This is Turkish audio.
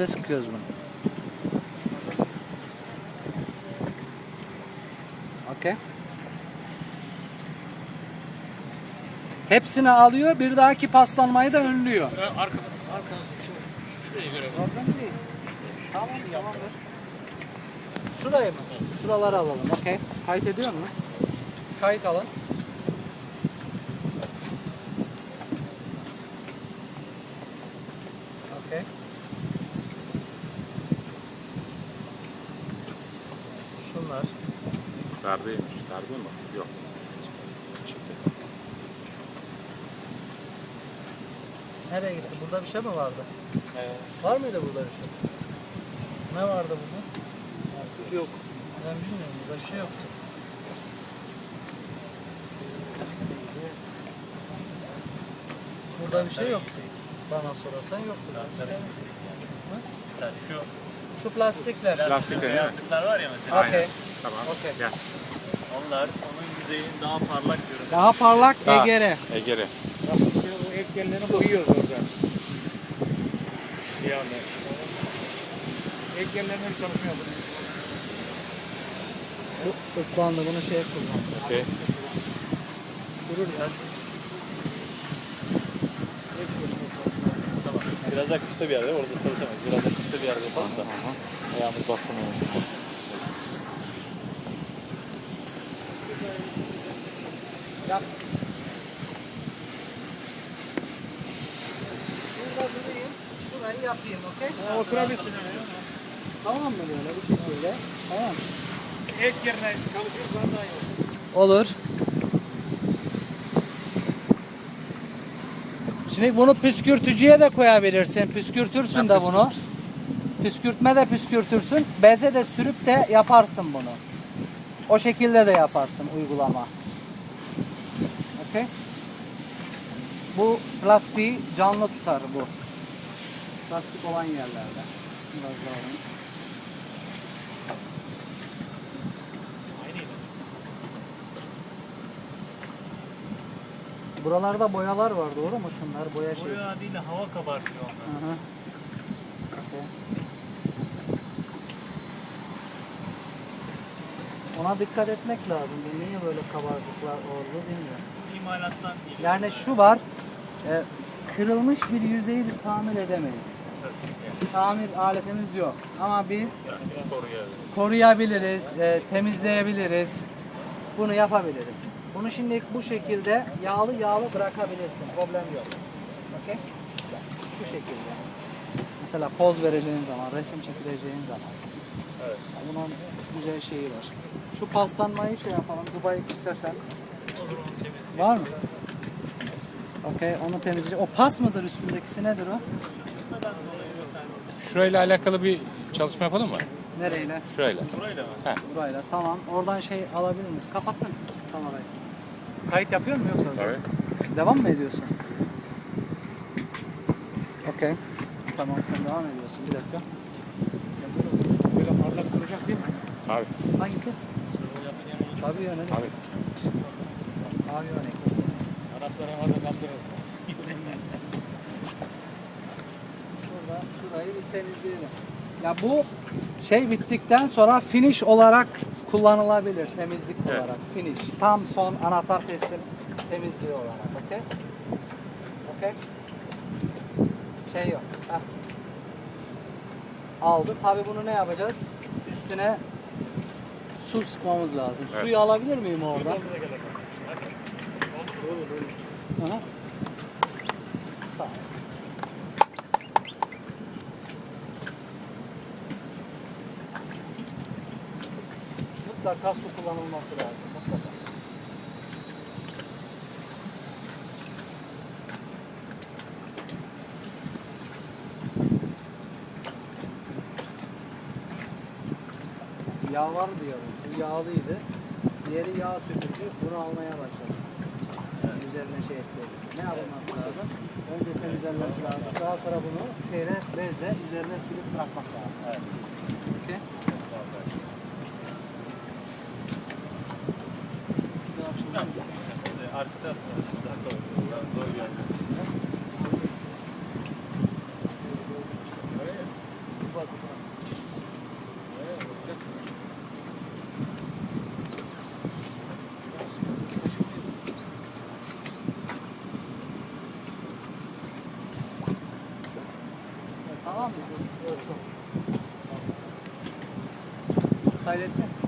Ve sıkıyoruz bunu. Okey. Hepsini alıyor, bir dahaki paslanmayı da önlüyor. Arka, arka, şu, şuraya göre. Oradan değil. Tamam, tamamdır. Şurayı mı? Şuraları alalım, okey. Kayıt ediyor mu? Kayıt alın. Okey. Şunlar. Dardeymiş. Darbe mi? Yok. Çıktı. Nereye gitti? Burada bir şey mi vardı? Ee, Var mıydı burada bir şey? Ne vardı burada? artık yok. Ben bilmiyorum. Burada bir şey yoktu. Burada bir şey yoktu. Bana sorarsan yoktu. Mesela şu Şu plastikler. Lastikler değil mi? yastıklar var ya mesela. Okey. Tamam. Okey. Gel. Onlar onun yüzeyini daha parlak görünüyor. Daha parlak Ha. egere. Egeri. Bu ekgenlerini boyuyoruz orada. Yani. Ekgenlerine çalışmıyor. Bu ıslandı. Bunu şeye kullan. Okey. Durur ya. Tamam. Biraz daha kısa bir yerde orada çalışamayız. Biraz daha kısa bir yerde yapalım da. Ayağımız bassamayız. Yap. Şurada durayım. Şurayı yapayım. Okey? Oturabilirsin. Tamam mı böyle bu şekilde? Tamam. Ek yerine çalışırsan daha iyi olur. Olur. Şimdi bunu püskürtücüye de koyabilirsin. Püskürtürsün de bunu. Püskürtme de püskürtürsün. Beze de sürüp de yaparsın bunu. O şekilde de yaparsın uygulama. Okey? Bu plastiği canlı tutar bu. Plastik olan yerlerde. Biraz daha alayım. Buralarda boyalar var doğru mu şunlar? Boya şey. Boya değil de hava kabartıyor onlar. Hı hı. Okey. Ona dikkat etmek lazım. Niye böyle kabarcıklar oldu bilmiyorum. İmalattan değil. Yani şu var. e, kırılmış bir yüzeyi biz tamir edemeyiz. Tamir aletimiz yok. Ama biz koruyabiliriz, e, temizleyebiliriz. Bunu yapabiliriz. Bunu şimdi bu şekilde yağlı yağlı bırakabilirsin. Problem yok. Okey? Şu şekilde. Mesela poz vereceğin zaman, resim çekileceğin zaman. Evet. Bunun güzel şeyi var. Şu paslanmayı şey yapalım. Dubai istersen. Olur. Var mı? Okey, onu temizleyeceğiz. O pas mıdır üstündekisi nedir o? Şurayla alakalı bir çalışma yapalım mı? Nereyle? Şurayla. Burayla mı? Burayla. Tamam. Oradan şey alabilir miyiz? Kapattın kamerayı. Kayıt yapıyor mu yoksa? Tabii. Devam mı ediyorsun? Okey. Tamam sen devam ediyorsun. Bir dakika. Böyle parlak duracak değil mi? Abi. Hangisi? Tabii ya ne? Abi. Abi örnek. Araplara havada kandırır. Şurada şurayı bir temizleyelim. Ya bu şey bittikten sonra finish olarak kullanılabilir temizlik Evet. olarak. Finish. Tam son anahtar teslim temizliği olarak. Okey? Okey? Şey yok. Heh. Aldı. Tabii bunu ne yapacağız? Üstüne su sıkmamız lazım. Evet. Suyu alabilir miyim oradan? Mutlaka su kullanılması lazım. Mutlaka. Yağ var diyor. Bu yağlıydı. Diğeri yağ sütücü. Bunu almaya başladı. Üzerine şey ekleyeceğiz. Ne yapılması lazım? Önce temizlenmesi lazım. Daha sonra bunu şeyle bezle üzerine silip bırakmak lazım. Evet. Okey. Nasıl? İsterseniz de arkada. Daha kolay. Zor geldi. Tamam mı? Kaydettin.